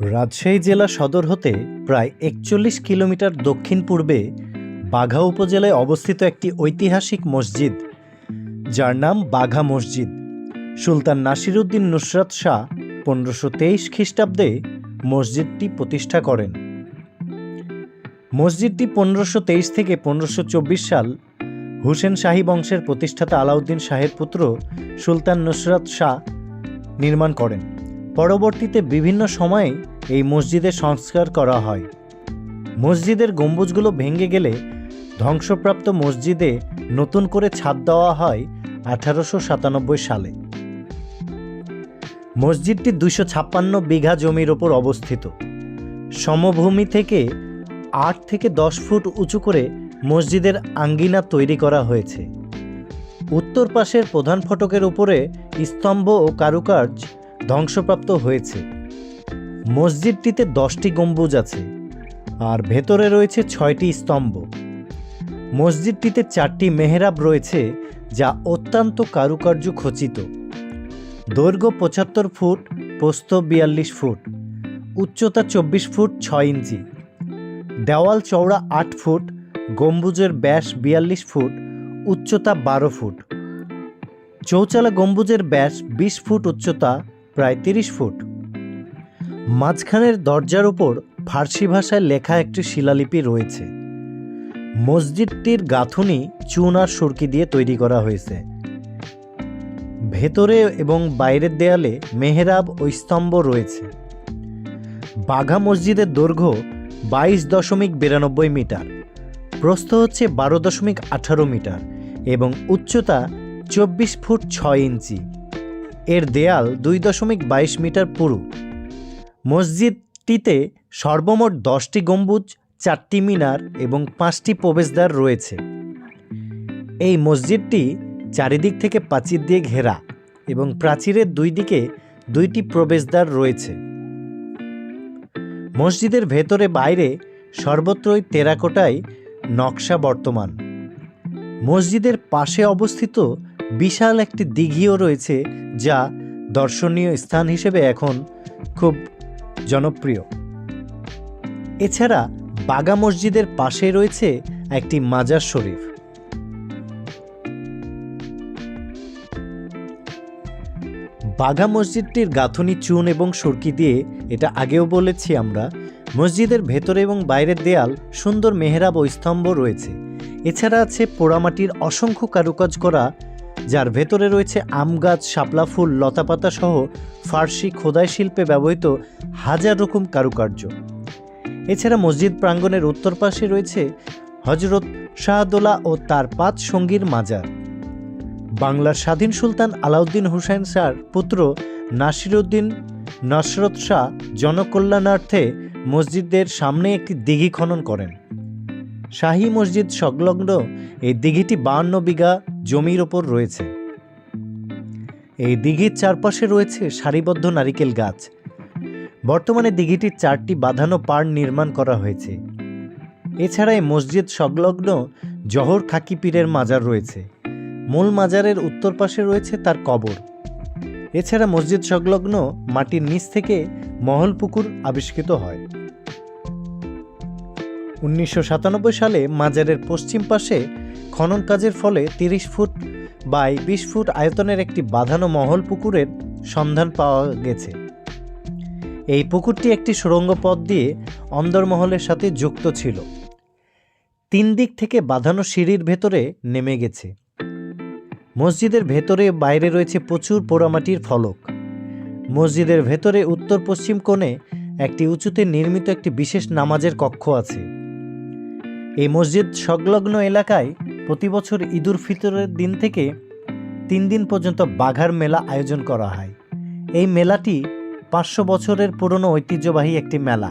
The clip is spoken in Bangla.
রাজশাহী জেলা সদর হতে প্রায় একচল্লিশ কিলোমিটার দক্ষিণ পূর্বে বাঘা উপজেলায় অবস্থিত একটি ঐতিহাসিক মসজিদ, যার নাম বাঘা মসজিদ। সুলতান নাসিরুদ্দিন নুসরাত শাহ পনেরোশো তেইশ খ্রিস্টাব্দে মসজিদটি প্রতিষ্ঠা করেন। মসজিদটি পনেরোশো তেইশ থেকে পনেরোশো চব্বিশ সাল হুসেন শাহী বংশের প্রতিষ্ঠাতা আলাউদ্দিন শাহের পুত্র সুলতান নুসরাত শাহ নির্মাণ করেন। পরবর্তীতে বিভিন্ন সময়ে এই মসজিদের সংস্কার করা হয়। মসজিদের গম্বুজগুলো ভেঙে গেলে ধ্বংসপ্রাপ্ত মসজিদে নতুন করে ছাদ দেওয়া হয় আঠারোশো সাতানব্বই সালে। মসজিদটি দুশো ছাপ্পান্ন বিঘা জমির ওপর অবস্থিত। সমভূমি থেকে আট থেকে দশ ফুট উঁচু করে মসজিদের আঙ্গিনা তৈরি করা হয়েছে। উত্তর পাশের প্রধান ফটকের উপরে স্তম্ভ ও কারুকার্য ধ্বংসপ্রাপ্ত হয়েছে। মসজিদটিতে দশটি গম্বুজ আছে আর ভেতরে রয়েছে ছয়টি স্তম্ভ। মসজিদটিতে চারটি মেহরাব রয়েছে যা অত্যন্ত কারুকার্য খচিত। দৈর্ঘ্য পঁচাত্তর ফুট, প্রস্থ বিয়াল্লিশ ফুট, উচ্চতা চব্বিশ ফুট ছয় ইঞ্চি। দেওয়াল চওড়া আট ফুট, গম্বুজের ব্যাস বিয়াল্লিশ ফুট, উচ্চতা বারো ফুট। চৌচালা গম্বুজের ব্যাস বিশ ফুট উচ্চতা প্রায় তিরিশ ফুট। মাঝখানের দরজার উপর ফার্সি ভাষায় লেখা একটি শিলালিপি রয়েছে। মসজিদটির গাঁথুনি চুন আর সুরকি দিয়ে তৈরি করা হয়েছে। ভেতরে এবং বাইরের দেয়ালে মেহরাব ও স্তম্ভ রয়েছে। বাঘা মসজিদের দৈর্ঘ্য বাইশ দশমিক বিরানব্বই মিটার, প্রস্থ হচ্ছে বারো দশমিক আঠারো মিটার এবং উচ্চতা চব্বিশ ফুট ছয় ইঞ্চি। এর দেয়াল দুই দশমিক বাইশ মিটার পুরু। মসজিদটিতে সর্বমোট দশটি গম্বুজ, চারটি মিনার এবং পাঁচটি প্রবেশদ্বার রয়েছে। এই মসজিদটি চারিদিক থেকে প্রাচীর দিয়ে ঘেরা এবং প্রাচীরের দুই দিকে দুইটি প্রবেশদ্বার রয়েছে। মসজিদের ভেতরে বাইরে সর্বত্রই টেরাকোটায় নকশা বর্তমান। মসজিদের পাশে অবস্থিত বিশাল একটি দিঘিও রয়েছে যা দর্শনীয় স্থান হিসেবে এখন খুব জনপ্রিয়। এছাড়া বাগা মসজিদের পাশে রয়েছে একটি মাজার শরীফ। বাঘা মসজিদটির গাঁথনি চুন এবং সুরকি দিয়ে এটা আগেও বলেছি আমরা, মসজিদের ভেতরে এবং বাইরের দেয়াল সুন্দর মেহরাব ও স্তম্ভ রয়েছে। এছাড়া আছে পোড়ামাটির অসংখ্য কারুকাজ করা যার ভেতরে রয়েছে আম গাছ, শাপলা ফুল, লতাপাতা সহ ফার্সি খোদাই শিল্পে ব্যবহৃত হাজার রকম কারুকার্য। এছাড়া মসজিদ প্রাঙ্গণের উত্তর পাশে রয়েছে হজরত শাহদোলা ও তার পাঁচ সঙ্গীর মাজার। বাংলার স্বাধীন সুলতান আলাউদ্দিন হুসাইন শাহর পুত্র নাসিরুদ্দিন নসরত শাহ জনকল্যাণার্থে মসজিদের সামনে একটি দিঘি খনন করেন। শাহী মসজিদ সংলগ্ন এই দিঘিটি বাহান্ন বিঘা জমির ওপর রয়েছে। এই দিঘির চারপাশে রয়েছে সারিবদ্ধ নারিকেল গাছ। বর্তমানে দিঘিটির চারটি বাঁধানো পাড় নির্মাণ করা হয়েছে। এছাড়া এই মসজিদ সংলগ্ন জহর খাকি পীরের মাজার রয়েছে। মূল মাজারের উত্তর পাশে রয়েছে তার কবর। এছাড়া মসজিদ সংলগ্ন মাটির নিচ থেকে মহল পুকুর আবিষ্কৃত হয়। উনিশশো সাতানব্বই সালে মাজারের পশ্চিম পাশে খনন কাজের ফলে তিরিশ ফুট বাই বিশ ফুট আয়তনের একটি বাঁধানো মহল পুকুরের সন্ধান পাওয়া গেছে। এই পুকুরটি একটি সুড়ঙ্গ পথ দিয়ে অন্দরমহলের সাথে যুক্ত ছিল। তিন দিক থেকে বাঁধানো সিঁড়ির ভেতরে নেমে গেছে। মসজিদের ভেতরে বাইরে রয়েছে প্রচুর পোড়ামাটির ফলক। মসজিদের ভেতরে উত্তর পশ্চিম কোণে একটি উঁচুতে নির্মিত একটি বিশেষ নামাজের কক্ষ আছে। এই মসজিদ সংলগ্ন এলাকায় প্রতি বছর ঈদুল ফিতরের দিন থেকে তিন দিন পর্যন্ত বাঘার মেলা আয়োজন করা হয়। এই মেলাটি পাঁচশো বছরের পুরনো ঐতিহ্যবাহী একটি মেলা।